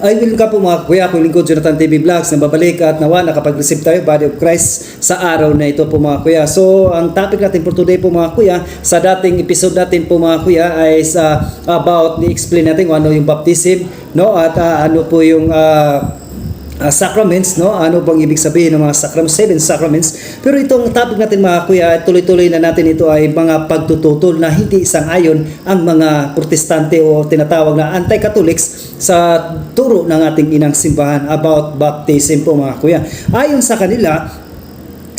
I will ka po mga kuya, ako lingkod Jonathan TV Vlogs na babalik at nawa nakapag-receive tayo body of Christ sa araw na ito po mga kuya. So ang topic natin for today po mga kuya, sa dating episode natin po mga kuya ay sa about ni-explain natin kung ano yung baptism, no? At ah, ano po yung ah, uh, sacraments, no? Ano bang ibig sabihin ng mga sacraments? Seven sacraments. Pero itong topic natin mga kuya, tuloy-tuloy na natin ito ay mga pagtututol na hindi isang ayon ang mga protestante o tinatawag na anti-Catholics sa turo ng ating inang simbahan about baptism po mga kuya. Ayon sa kanila,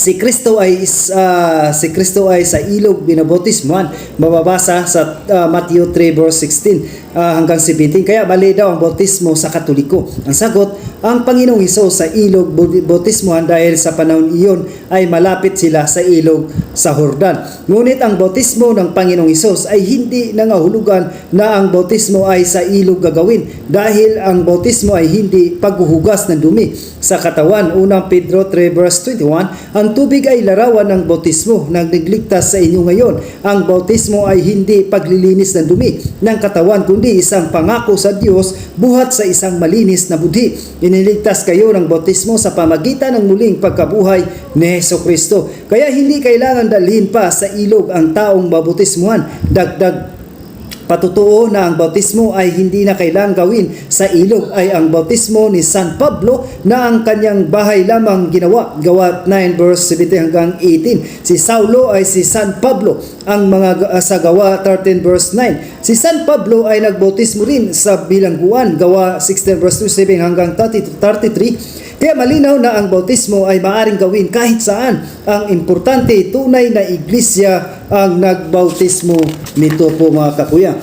si Kristo ay ah, si Kristo ay sa ilog binabautismuhan mababasa sa ah, Matthew 3 verse 16 ah, hanggang 17 kaya mali daw ang bautismo sa Katoliko. Ang sagot ang Panginoong Hesus sa ilog baut- bautismuhan dahil sa panahon iyon ay malapit sila sa ilog sa Hordan ngunit ang bautismo ng Panginoong Hesus ay hindi nangahulugan na ang bautismo ay sa ilog gagawin dahil ang bautismo ay hindi paghuhugas ng dumi. Sa katawan unang Pedro 3 verse 21 ang tubig ay larawan ng bautismo na nagligtas sa inyo ngayon. Ang bautismo ay hindi paglilinis ng dumi ng katawan kundi isang pangako sa Diyos buhat sa isang malinis na budhi. Iniligtas kayo ng bautismo sa pamagitan ng muling pagkabuhay ni Heso Kristo. Kaya hindi kailangan dalhin pa sa ilog ang taong mabautismuhan. Dagdag Patutuo na ang bautismo ay hindi na kailangang gawin sa ilog ay ang bautismo ni San Pablo na ang kanyang bahay lamang ginawa. Gawa 9 verse 17 hanggang 18. Si Saulo ay si San Pablo ang mga sa gawa 13 verse 9. Si San Pablo ay nagbautismo rin sa bilangguan. Gawa 16 verse 27 hanggang 30 33. Kaya malinaw na ang bautismo ay maaring gawin kahit saan. Ang importante, tunay na iglesia ang nagbautismo nito po mga kakuya.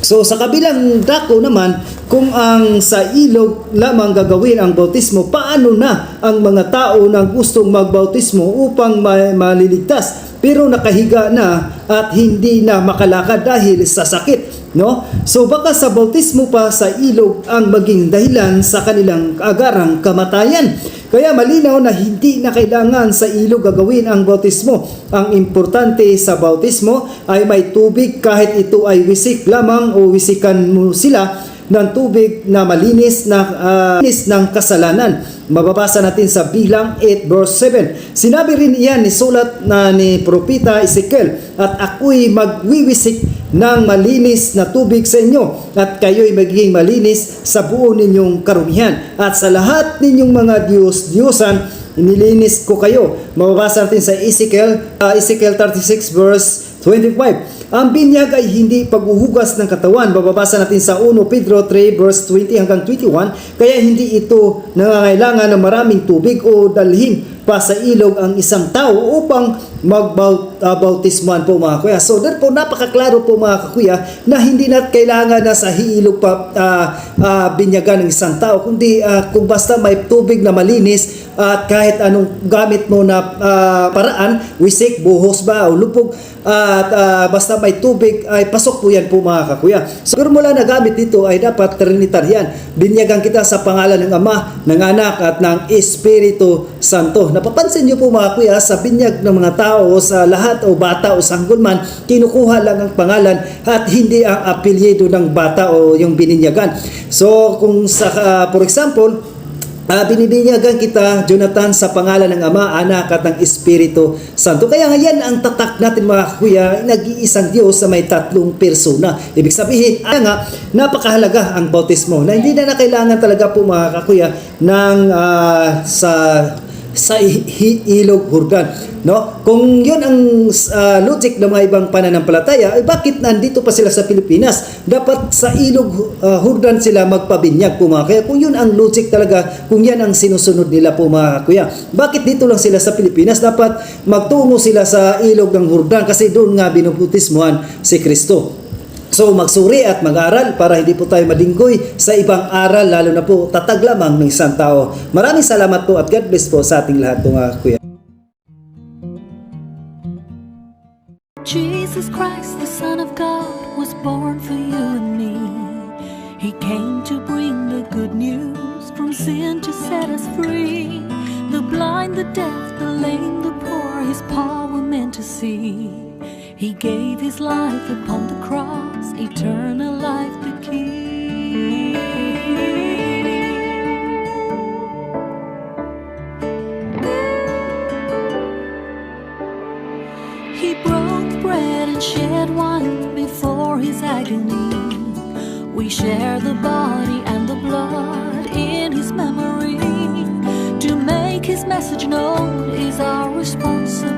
So sa kabilang dako naman, kung ang sa ilog lamang gagawin ang bautismo, paano na ang mga tao na gustong magbautismo upang ma- maliligtas pero nakahiga na at hindi na makalakad dahil sa sakit, no? So baka sa bautismo pa sa ilog ang maging dahilan sa kanilang agarang kamatayan. Kaya malinaw na hindi na kailangan sa ilog gagawin ang bautismo. Ang importante sa bautismo ay may tubig kahit ito ay wisik lamang o wisikan mo sila ng tubig na malinis na ah, linis ng kasalanan. Mababasa natin sa bilang 8 verse 7. Sinabi rin iyan ni sulat na ni propeta Ezekiel at ako'y magwiwisik ng malinis na tubig sa inyo at kayo'y magiging malinis sa buo ninyong karumihan at sa lahat ninyong mga Diyos Diyosan nilinis ko kayo. Mababasa natin sa Ezekiel, uh, Ezekiel 36 verse 25. Ang binyag ay hindi paghuhugas ng katawan. Bababasa natin sa 1 Pedro 3 verse 20 hanggang 21. Kaya hindi ito nangangailangan ng maraming tubig o dalhin pa sa ilog ang isang tao upang magbautismuhan po mga kuya. So therefore napakaklaro po mga kakuya na hindi na kailangan na sa ilog pa ah, ah, binyagan ng isang tao kundi ah, kung basta may tubig na malinis at kahit anong gamit mo na ah, paraan, wisik, buhos ba o lupog at ah, basta may tubig ay pasok po yan po mga kakuya. So mula na gamit dito ay dapat trinitarian. Binyagan kita sa pangalan ng Ama, ng Anak at ng Espiritu Santo. Napapansin niyo po mga kuya sa binyag ng mga tao sa lahat o bata o sanggol man, kinukuha lang ang pangalan at hindi ang apelyido ng bata o yung bininyagan. So kung sa ah, for example, Ah, binibinyagan kita, Jonathan, sa pangalan ng Ama, Anak at ng Espiritu Santo. Kaya nga yan ang tatak natin mga kuya, nag-iisang Diyos sa may tatlong persona. Ibig sabihin, kaya nga, napakahalaga ang bautismo na hindi na na kailangan talaga po mga kakuya ng ah, sa sa ilog Hordan no? Kung yun ang ah, logic ng mga ibang pananampalataya ay bakit nandito pa sila sa Pilipinas? Dapat sa ilog ah, Hordan sila magpabinyag po mga kaya kung yun ang logic talaga kung yan ang sinusunod nila po mga kuya bakit dito lang sila sa Pilipinas? Dapat magtungo sila sa ilog ng Hordan kasi doon nga binubutismuhan si Kristo So magsuri at mag-aral para hindi po tayo madinggoy sa ibang aral lalo na po tatag lamang ng isang tao. Maraming salamat po at God bless po sa ating lahat mga kuya. Jesus Christ, the Son of God, was born for you and me. He came to bring the good news from sin to set us free. The blind, the deaf, the lame, the poor, his power meant to see. He gave his life upon the cross, eternal life the key. He broke bread and shed wine before his agony. We share the body and the blood in his memory. To make his message known is our responsibility.